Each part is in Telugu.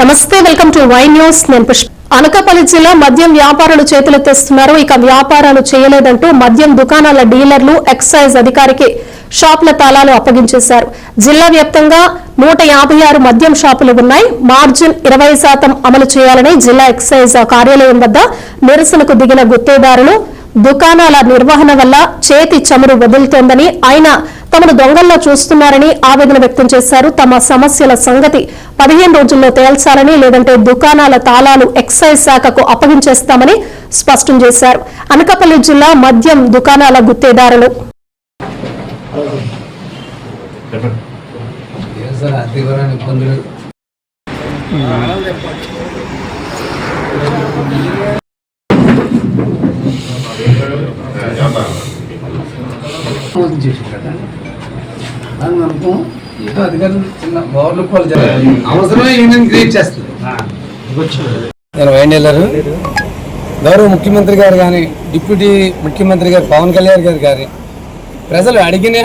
నమస్తే వెల్కమ్ టు వై న్యూస్. నేను పుష్ప. అనకాపల్లి జిల్లా మద్యం వ్యాపారులు చేతులెత్తేస్తున్నారు ఇక వ్యాపారాలు చేయలేదంటూ మద్యం దుకాణాల డీలర్లు ఎక్సైజ్ అధికారికి షాపుల తాళాలు అప్పగించేశారు. జిల్లా వ్యాప్తంగా నూట యాభై ఆరు మద్యం షాపులు ఉన్నాయి. మార్జిన్ ఇరవై శాతం అమలు చేయాలని జిల్లా ఎక్సైజ్ కార్యాలయం వద్ద నిరసనకు దిగిన గుత్తేదారులు దుకాణాల నిర్వహణ వల్ల చేతి చమురు వదులుతోందని ఆయన తమను దొంగల్లో చూస్తున్నారని ఆవేదన వ్యక్తం చేశారు. తమ సమస్యల సంగతి పదిహేను రోజుల్లో తేల్చాలని లేదంటే దుకాణాల తాళాలు ఎక్సైజ్ శాఖకు అప్పగించేస్తామని స్పష్టం చేశారు. అనకాపల్లి జిల్లా మద్యం దుకాణాల గుత్తేదారులు. ఇబ్బందులు మోసం చేసి కదా అని నమ్మకం ఏదో అధికారులు చిన్న జరగాలి అవసరమే యూనియన్ క్రియేట్ చేస్తుంది నేను వైండేలరు గౌరవ ముఖ్యమంత్రి గారు కానీ డిప్యూటీ ముఖ్యమంత్రి గారు పవన్ కళ్యాణ్ గారు కానీ ప్రజలు అడిగిన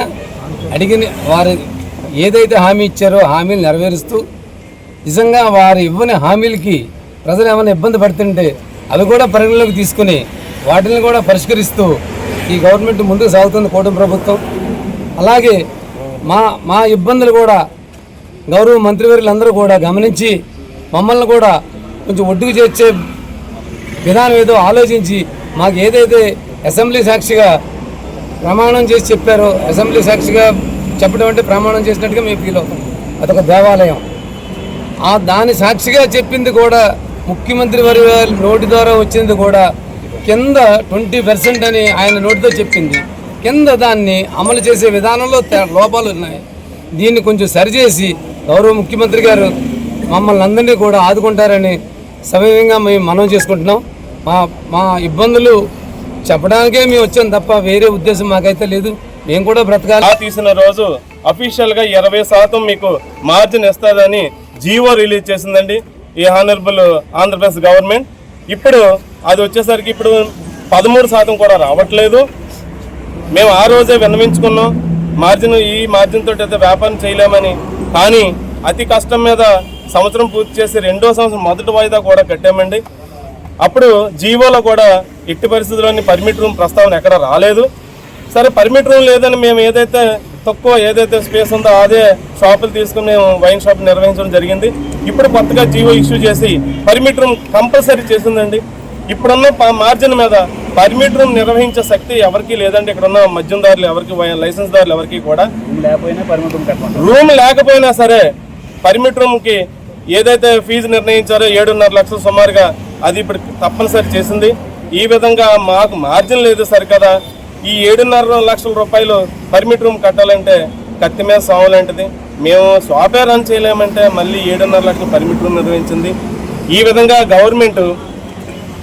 అడిగిన వారు ఏదైతే హామీ ఇచ్చారో హామీలు నెరవేరుస్తూ నిజంగా వారు ఇవ్వని హామీలకి ప్రజలు ఏమైనా ఇబ్బంది పడుతుంటే అవి కూడా పరిగణలోకి తీసుకుని వాటిని కూడా పరిష్కరిస్తూ ఈ గవర్నమెంట్ ముందుకు సాగుతుంది కూటమి ప్రభుత్వం. అలాగే మా మా ఇబ్బందులు కూడా గౌరవ మంత్రివర్యులందరూ కూడా గమనించి మమ్మల్ని కూడా కొంచెం ఒడ్డుకు చేర్చే విధానం ఏదో ఆలోచించి మాకు ఏదైతే అసెంబ్లీ సాక్షిగా ప్రమాణం చేసి చెప్పారో అసెంబ్లీ సాక్షిగా చెప్పడం అంటే ప్రమాణం చేసినట్టుగా మేము ఫీల్ అవుతాం. అదొక దేవాలయం. ఆ దాని సాక్షిగా చెప్పింది కూడా ముఖ్యమంత్రి వారి నోటి ద్వారా వచ్చింది కూడా కింద ట్వంటీ పర్సెంట్ అని ఆయన నోటితో చెప్పింది. కింద దాన్ని అమలు చేసే విధానంలో లోపాలు ఉన్నాయి. దీన్ని కొంచెం సరిచేసి గౌరవ ముఖ్యమంత్రి గారు మమ్మల్ని అందరినీ కూడా ఆదుకుంటారని సమయంగా మేము మనం చేసుకుంటున్నాం. మా మా ఇబ్బందులు చెప్పడానికే మేము వచ్చాం తప్ప వేరే ఉద్దేశం మాకైతే లేదు. మేము కూడా బ్రతకాలి. తీసిన రోజు అఫీషియల్గా ఇరవై శాతం మీకు మార్జిన్ ఇస్తుందని జీవో రిలీజ్ చేసిందండి ఈ హానరబుల్ ఆంధ్రప్రదేశ్ గవర్నమెంట్. ఇప్పుడు అది వచ్చేసరికి ఇప్పుడు పదమూడు శాతం కూడా రావట్లేదు. మేము ఆ రోజే విన్నవించుకున్నాం మార్జిన్ ఈ మార్జిన్ తోటి అయితే వ్యాపారం చేయలేమని. కానీ అతి కష్టం మీద సంవత్సరం పూర్తి చేసి రెండో సంవత్సరం మొదటి వాయిదా కూడా కట్టామండి. అప్పుడు జీవోలో కూడా ఎట్టి పరిస్థితుల్లోని పర్మిట్ రూమ్ ప్రస్తావన ఎక్కడ రాలేదు. సరే పర్మిట్ రూమ్ లేదని మేము ఏదైతే తక్కువ ఏదైతే స్పేస్ ఉందో అదే షాపులు తీసుకుని మేము వైన్ షాప్ నిర్వహించడం జరిగింది. ఇప్పుడు కొత్తగా జీవో ఇష్యూ చేసి పర్మిట్ రూమ్ కంపల్సరీ చేసిందండి. ఇప్పుడున్న మార్జిన్ మీద పర్మిట్ రూమ్ నిర్వహించే శక్తి ఎవరికీ లేదండి. ఇక్కడ ఉన్న మద్యందారులు ఎవరికి లైసెన్స్ దారులు ఎవరికి కూడా రూమ్ లేకపోయినా సరే పర్మిట్ రూమ్కి ఏదైతే ఫీజు నిర్ణయించారో ఏడున్నర లక్షలు సుమారుగా అది ఇప్పుడు తప్పనిసరి చేసింది. ఈ విధంగా మాకు మార్జిన్ లేదు సరికదా. ఈ ఏడున్నర లక్షల రూపాయలు పర్మిట్ రూమ్ కట్టాలంటే కత్తి మీద సాము లాంటిది. మేము షాపే రన్ చేయలేమంటే మళ్ళీ ఏడున్నర లక్షల పర్మిట్ రూమ్ నిర్వహించింది. ఈ విధంగా గవర్నమెంట్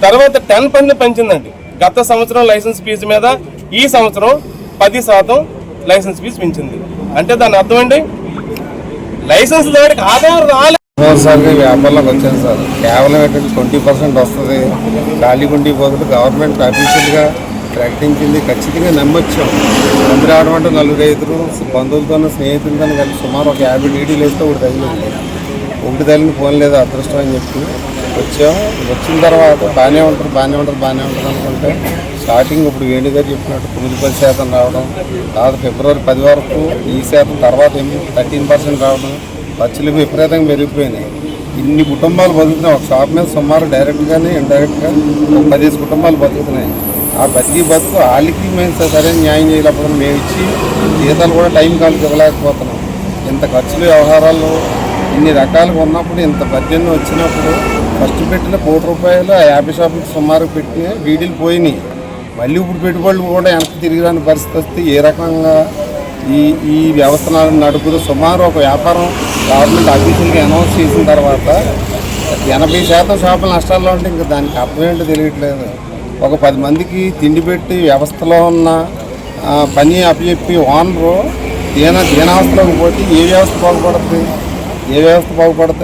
తర్వాత టెన్ పర్సెంట్ పెంచిందండి. గత సంవత్సరం లైసెన్స్ ఫీజు మీద ఈ సంవత్సరం పది శాతం లైసెన్స్ ఫీజు పెంచింది అంటే దాని అర్థం అండి? లైసెన్స్ దానికి ఆదాయం రాలేదు మూడుసార్లు వ్యాపారంలోకి వచ్చాను సార్. కేవలం ఏంటంటే ట్వంటీ పర్సెంట్ వస్తుంది. ఖాళీ గుండి బదులు గవర్నమెంట్ అఫీషియల్గా ప్రకటించింది. ఖచ్చితంగా నమ్మొచ్చాం. మంది రావడం అంటే నలుగురు రైతులు బంధువులతోనూ స్నేహితులతోనూ కలిసి సుమారు ఒక యాభై నీడీలు వేస్తే ఒకటి తగిలింది. ఒకటి తగిలిన ఫోన్ లేదు అదృష్టం అని చెప్పి వచ్చాం వచ్చిన తర్వాత బాగానే ఉంటారు బాగానే ఉంటారు బాగానే ఉంటారు అనుకుంటే స్టార్టింగ్ ఇప్పుడు వేణు గారు చెప్పినట్టు తొమ్మిది పది శాతం రావడం తర్వాత ఫిబ్రవరి పది వరకు ఈ శాతం తర్వాత ఏమి థర్టీన్ పర్సెంట్ రావడం ఖర్చులు విపరీతంగా పెరిగిపోయినాయి. ఇన్ని కుటుంబాలు బతుకుతున్నాయి. ఒక షాప్ మీద సుమారు డైరెక్ట్గానే ఇండైరెక్ట్గా ఒక పదిహేను కుటుంబాలు బతుకుతున్నాయి. ఆ బతికి బతుకు వాళ్ళకి మేము సరైన న్యాయం చేయలేకపోతే మేము ఇచ్చి జీతాలు కూడా టైం కాలకి ఇవ్వలేకపోతున్నాం. ఇంత ఖర్చులు వ్యవహారాలు ఇన్ని రకాలుగా ఉన్నప్పుడు ఇంత బడ్జెట్ వచ్చినప్పుడు ఫస్ట్ పెట్టిన కోటి రూపాయలు యాభై షాపులకు సుమారు పెట్టిన డీడీలు పోయినాయి. మళ్ళీ ఇప్పుడు పెట్టుబడులు కూడా వెనక్కి తిరిగి రాని పరిస్థితి వస్తే ఏ రకంగా ఈ ఈ వ్యవస్థను నడుపుతూ సుమారు ఒక వ్యాపారం గవర్నమెంట్ అఫీషియల్గా అనౌన్స్ చేసిన తర్వాత ఎనభై శాతం షాపులు నష్టాల్లో ఉంటే ఇంకా దానికి అర్థం ఏంటో తెలియట్లేదు. ఒక పది మందికి తిండి పెట్టి వ్యవస్థలో ఉన్న పని అప్పచెప్పి ఓనరు దీన దీనావస్థలోకి పోతే ఏ వ్యవస్థ బాగుపడుతుంది ఏ వ్యవస్థ బాగుపడుతుంది